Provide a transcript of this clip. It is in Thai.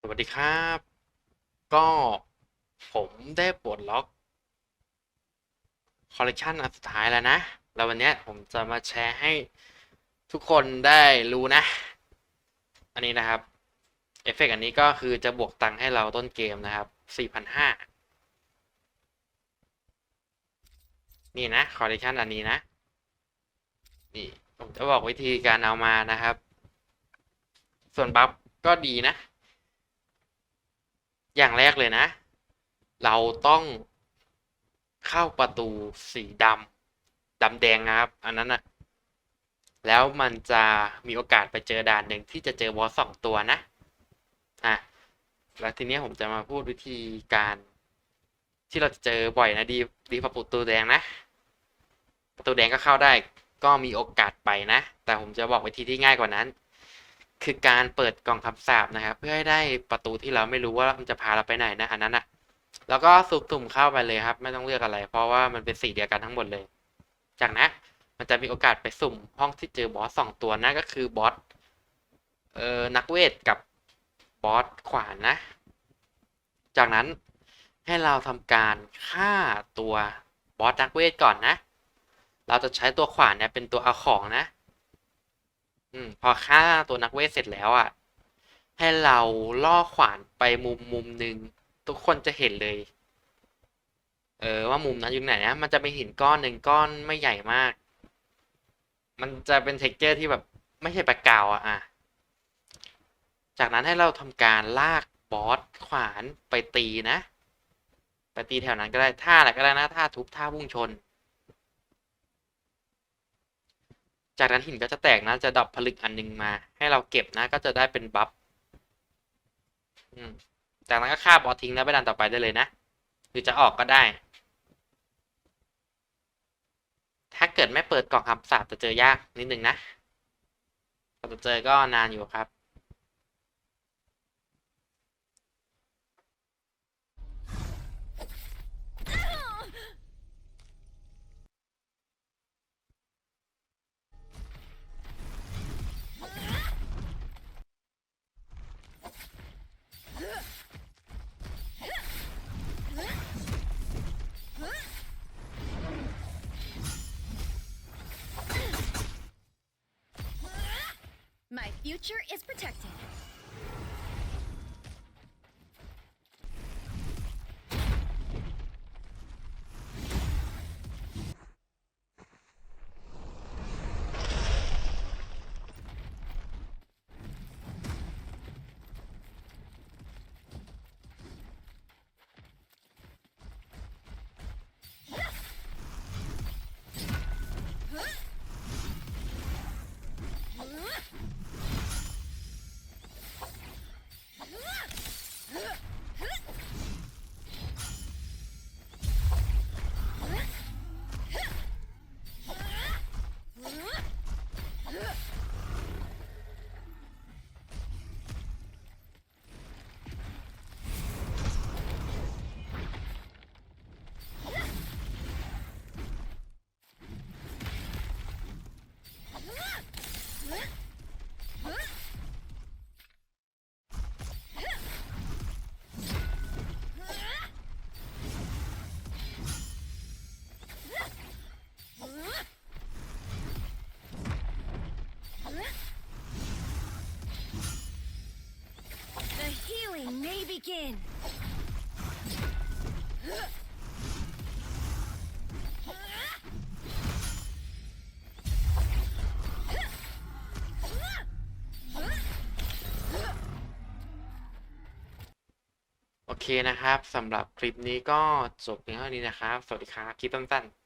สวัสดีครับ ก็ผมได้ปลดล็อกคอลเลกชันอันสุดท้ายแล้วนะ แล้ววันนี้ผมจะมาแชร์ให้ทุกคนได้รู้นะ อันนี้นะครับ เอฟเฟกต์อันนี้ก็คือจะบวกตังค์ให้เราต้นเกมนะครับ 4,500 นี่นะคอลเลกชันอันนี้นะ นี่ผมจะบอกวิธีการเอามานะครับ ส่วนบัฟก็ดีนะ อย่างแรกเลยนะ เราต้องเข้าประตูสีดำดำแดงนะครับ อันนั้นนะแล้วมันจะมีโอกาสไปเจอด่านหนึ่งที่จะเจอบอสสองตัวนะอะแล้วทีเนี้ยผมจะมาพูดวิธีการ ที่เราจะเจอบ่อยนะดีดีประตูแดงนะ ประตูแดงก็เข้าได้ก็มีโอกาสไปนะ แต่ผมจะบอกวิธีที่ง่ายกว่านั้น คือการเปิดกล่องคำสาปนะครับ เพื่อให้ได้ประตูที่เราไม่รู้ว่ามันจะพาเราไปไหนนะอันนั้นนะแล้วก็สุ่มๆเข้าไปเลยครับ ไม่ต้องเลือกอะไร เพราะว่ามันเป็นสีเดียวกันทั้งหมดเลย จากนั้นมันจะมีโอกาสไปสุ่มห้องที่เจอบอสสองตัวนั่นก็คือบอสเอ่อนักเวทกับบอสขวานนะ จากนั้นให้เราทำการฆ่าตัวบอสนักเวทก่อนนะ เราจะใช้ตัวขวานเนี่ยเป็นตัวเอาของนะ อืมพอฆ่าตัวนักเวทเสร็จแล้วอะ ให้เราล่อขวานไปมุมมุมหนึ่งทุกคนจะเห็นเลย เออ ว่ามุมนั้นอยู่ไหนนะมันจะเป็นหินก้อนหนึ่งก้อนไม่ใหญ่มาก มันจะเป็นเท็กเจอร์ที่แบบไม่ใช่ปากกาวอะ จากนั้นให้เราทำการลากบอสขวานไปตีนะ ไปตีแถวนั้นก็ได้ท่าอะไรก็ได้นะท่าทุบท่าพุ่งชน จากนั้นหินก็จะแตกนะ จะดรอปผลึกอันหนึงมา ให้เราเก็บนะ ก็จะได้เป็นบัฟจากนั้นก็ฆ่าบอสทิ้งแล้วไปดันต่อไปได้เลยนะ หรือจะออกก็ได้ ถ้าเกิดไม่เปิดกล่องคำสาปจะเจอยากนิดนึงนะกว่าจะเจอก็นานอยู่ครับ future is protected. Begin. โอเคนะครับสำหรับคลิปนี้ก็จบเพียงเท่านี้นะครับ สวัสดีครับ คลิปสั้นๆ